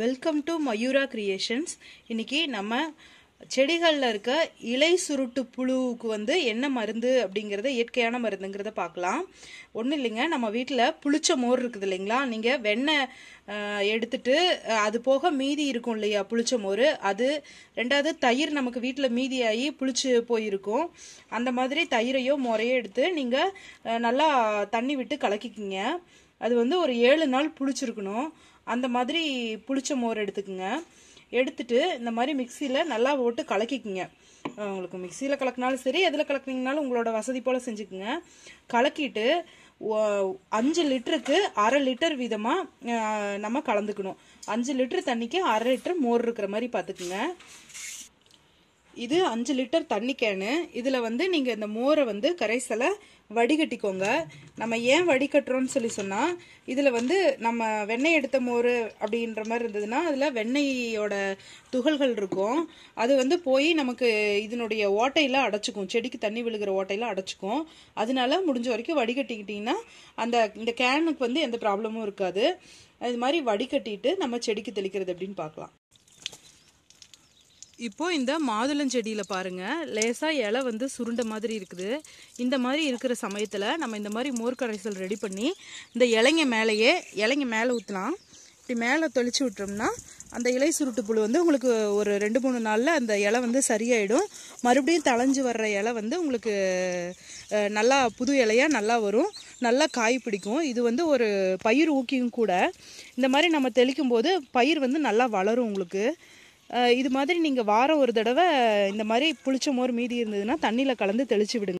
Welcome to Mayura creations இன்னைக்கு நம்ம செடிகளில் இருக்க இலை சுருட்டு புழுவுக்கு வந்து என்ன மருந்து அப்படிங்கிறத இயற்கையான மருந்துங்கிறத பார்க்கலாம். ஒன்றும் இல்லைங்க நம்ம வீட்டில் புளிச்ச மோர் இருக்குது இல்லைங்களா? நீங்கள் வெண்ணெய் எடுத்துட்டு அது போக மீதி இருக்கும் இல்லையா புளிச்ச மோர்? அது ரெண்டாவது தயிர் நமக்கு வீட்டில் மீதியாகி புளிச்சு போயிருக்கும். அந்த மாதிரி தயிரையோ மோரையோ எடுத்து நீங்கள் நல்லா தண்ணி விட்டு கலக்கிக்கிங்க. அது வந்து ஒரு ஏழு நாள் புளிச்சிருக்கணும். அந்த மாதிரி புளிச்ச மோர் எடுத்துக்கோங்க. எடுத்துட்டு இந்த மாதிரி மிக்சியில் நல்லா போட்டு கலக்கிக்குங்க. உங்களுக்கு மிக்சியில் கலக்கினாலும் சரி எதில் கலக்குனீங்கனாலும் உங்களோட வசதி போல் செஞ்சுக்குங்க. கலக்கிட்டு அஞ்சு லிட்டருக்கு அரை லிட்டர் விதமாக நம்ம கலந்துக்கணும். அஞ்சு லிட்டர் தண்ணிக்கு அரை லிட்டர் மோர் இருக்கிற மாதிரி பார்த்துக்குங்க இது அஞ்சு லிட்டர் தண்ணி கேனு. இதில் வந்து நீங்கள் இந்த மோரை வந்து கரைசலை வடிகட்டிக்கோங்க. நம்ம ஏன் வடிகட்டுறோம்னு சொல்லி சொன்னால் இதில் வந்து நம்ம வெண்ணெய் எடுத்த மோர் அப்படின்ற மாதிரி இருந்ததுன்னா அதில் வெண்ணெயோட துகள்கள் இருக்கும். அது வந்து போய் நமக்கு இதனுடைய ஓட்டையில் அடைச்சிக்கும். செடிக்கு தண்ணி விழுகிற ஓட்டையில் அடைச்சிக்கும். அதனால முடிஞ்ச வரைக்கும் வடிகட்டிக்கிட்டிங்கன்னா அந்த இந்த கேனுக்கு வந்து எந்த ப்ராப்ளமும் இருக்காது. அது மாதிரி வடிகட்டிட்டு நம்ம செடிக்கு தெளிக்கிறது அப்படின்னு பார்க்கலாம். இப்போ இந்த மாதுளஞ்செடியில் பாருங்கள் லேசாக இலை வந்து சுருண்ட மாதிரி இருக்குது. இந்த மாதிரி இருக்கிற சமயத்தில் நம்ம இந்த மாதிரி மோர் கரைசல் ரெடி பண்ணி இந்த இலைங்க மேலேயே இலைங்க மேலே ஊற்றலாம் இப்படி மேலே தொளிச்சு விட்டோம்னா அந்த இலை சுருட்டு புழு வந்து உங்களுக்கு ஒரு ரெண்டு மூணு நாளில் அந்த இலை வந்து சரியாயிடும். மறுபடியும் தளைஞ்சு வர்ற இலை வந்து உங்களுக்கு நல்லா புது இலையாக நல்லா வரும். நல்லா காய் பிடிக்கும். இது வந்து ஒரு பயிர் ஊக்கியும் கூட. இந்த மாதிரி நம்ம தெளிக்கும் போது பயிர் வந்து நல்லா வளரும் உங்களுக்கு. இது மாதிரி நீங்கள் வாரம் ஒரு தடவை இந்த மாதிரி புளிச்ச மோர் மீதி இருந்ததுன்னா தண்ணியில் கலந்து தெளிச்சு விடுங்க.